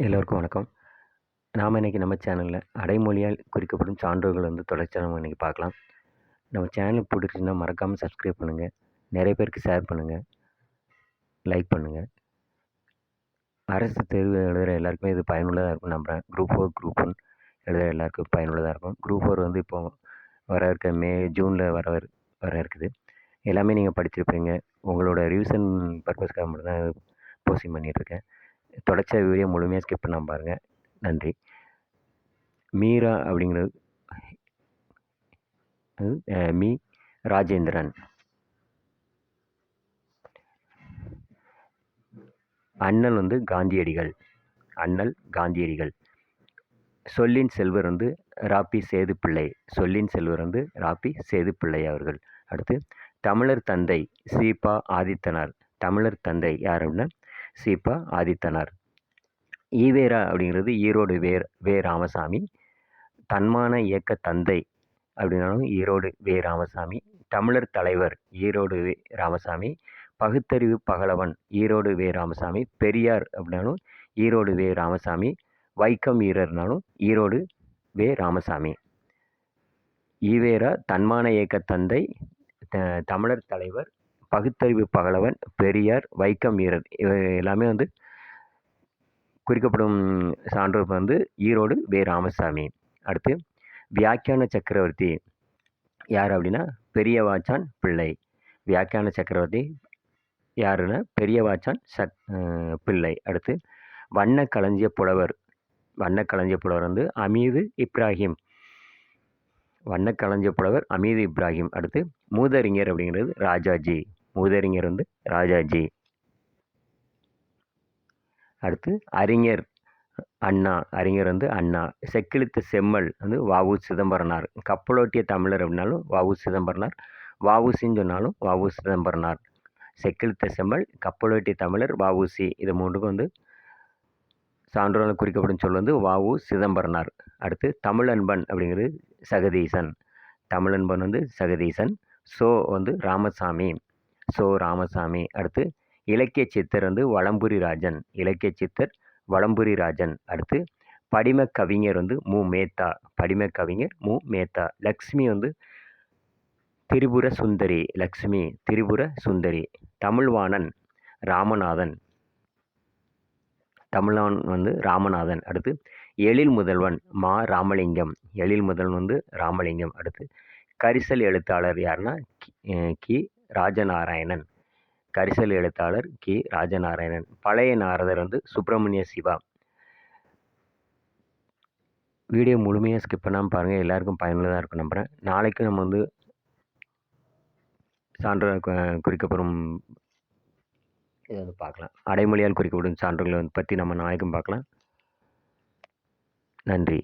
எல்லோருக்கும் வணக்கம். நாம் இன்றைக்கி நம்ம சேனலில் அடைமொழியால் குறிக்கப்படும் சான்றோர்கள் வந்து தொடர்ச்சியாக நம்ம இன்றைக்கி பார்க்கலாம். நம்ம சேனல் பிடிச்சிருந்தால் மறக்காமல் சப்ஸ்கிரைப் பண்ணுங்கள் நிறைய பேருக்கு ஷேர் பண்ணுங்கள் லைக் பண்ணுங்கள் அரசு தேர்வு எழுதுகிற எல்லாருக்குமே இது பயனுள்ளதாக இருக்கும் நம்புகிறேன் குரூப் ஃபோர் குரூப் ஒன் எழுதுகிற எல்லாருக்கும் பயனுள்ளதாக இருக்கும். குரூப் ஃபோர் வந்து இப்போ வர இருக்க மே ஜூனில் வர வர இருக்குது. எல்லாமே நீங்கள் படிச்சிருப்பீங்க. உங்களோட ரிவிஷன் பர்பஸ்க்காக மட்டும் தான் போஸ்டிங் பண்ணிகிட்ருக்கேன் தொடர்ச்சியாக வீடியோ முழுமையாக ஸ்கிப் பண்ணாமல் பாருங்கள் நன்றி. மீரா அப்படிங்கிறது மீ ராஜேந்திரன். அண்ணல் வந்து காந்தியடிகள். அண்ணல் காந்தியடிகள். சொல்லின் செல்வர் வந்து ராப்பி சேது பிள்ளை சொல்லின் செல்வர் வந்து ராப்பி சேது பிள்ளை அவர்கள். அடுத்து தமிழர் தந்தை சீபா ஆதித்தனார். தமிழர் தந்தை யார் அப்படின்னா சீப்பா ஆதித்தனார். ஈவேரா அப்படிங்கிறது ஈரோடு வேர் வே ராமசாமி தன்மான இயக்க தந்தை அப்படின்னாலும் ஈரோடு வே ராமசாமி தமிழர் தலைவர் ஈரோடு வே ராமசாமி பகுத்தறிவு பகலவன் ஈரோடு வே ராமசாமி பெரியார் அப்படின்னாலும் ஈரோடு வே ராமசாமி வைக்கம் வீரர்னாலும் ஈரோடு வே ராமசாமி. ஈவேரா தன்மான இயக்க தந்தை த- தமிழர் தலைவர் பகுத்தறிவு பகலவன் பெரியார் வைக்கம் வீரர். இவை எல்லாமே வந்து குறிக்கப்படும் சான்றோர் வந்து ஈரோடு வே. ராமசாமி. அடுத்து வியாக்கியான சக்கரவர்த்தி. யார் அப்படின்னா பெரியவாச்சான் பிள்ளை. வியாக்கியான சக்கரவர்த்தி யாருன்னா பெரியவாச்சான் சக் பிள்ளை. அடுத்து வண்ண களஞ்சிய புலவர். வண்ண களஞ்சிய புலவர் வந்து அமீது இப்ராஹிம். வண்ண களஞ்சிய புலவர் அமீது இப்ராஹிம். அடுத்து மூதறிஞர் அப்படிங்கிறது ராஜாஜி. மூதறிஞர் வந்து ராஜாஜி. அடுத்து அறிஞர் அண்ணா அறிஞர் வந்து அண்ணா. செக்கிழுத்து செம்மல் வந்து வாவு சிதம்பரனார். கப்பலோட்டிய தமிழர் அப்படின்னாலும் வாவு சிதம்பரனார். வாவுசின்னு சொன்னாலும் வாவு சிதம்பரனார். செக்கிழுத்த செம்மல் கப்பலோட்டிய தமிழர் வாவுசி. இது மூன்றுக்கும் வந்து சான்றோர்கள் குறிக்கப்படும் சொல் வந்து வாவு சிதம்பரனார். அடுத்து தமிழன்பன் அப்படிங்கிறது சகதீசன். தமிழன்பன் வந்து சகதீசன். சோ வந்து ராமசாமி. சோ ராமசாமி. அடுத்து இலக்கிய சித்தர் வந்து வளம்புரி ராஜன். இலக்கிய சித்தர் வளம்புரி ராஜன். அடுத்து படிம கவிஞர் வந்து மு. மேத்தா. படிம கவிஞர் மு. மேத்தா. லக்ஷ்மி வந்து திரிபுர சுந்தரி. லக்ஷ்மி திரிபுர சுந்தரி. தமிழ்வாணன் ராமநாதன். தமிழ்வான் வந்து ராமநாதன். அடுத்து எழில் முதல்வன் மா. ராமலிங்கம். எழில் முதல்வன் வந்து ராமலிங்கம். அடுத்து கரிசல் எழுத்தாளர் யாருன்னா கி- கி ராஜநாராயணன். கரிசல் எழுத்தாளர் கி. ராஜநாராயணன். பழைய நாரதர் வந்து சுப்பிரமணிய சிவா. வீடியோ முழுமையாக ஸ்கிப் பண்ணாமல் பாருங்கள் எல்லாருக்கும் பயனுள்ளதாக இருக்கும் நம்புகிறேன் நாளைக்கு நம்ம வந்து சான்ற குறிக்கப்படும் இதை வந்து பார்க்கலாம். அடைமொழியால் குறிக்கப்படும் சான்றுகளை வந்து பற்றி நம்ம நாளைக்கும் பார்க்கலாம். நன்றி.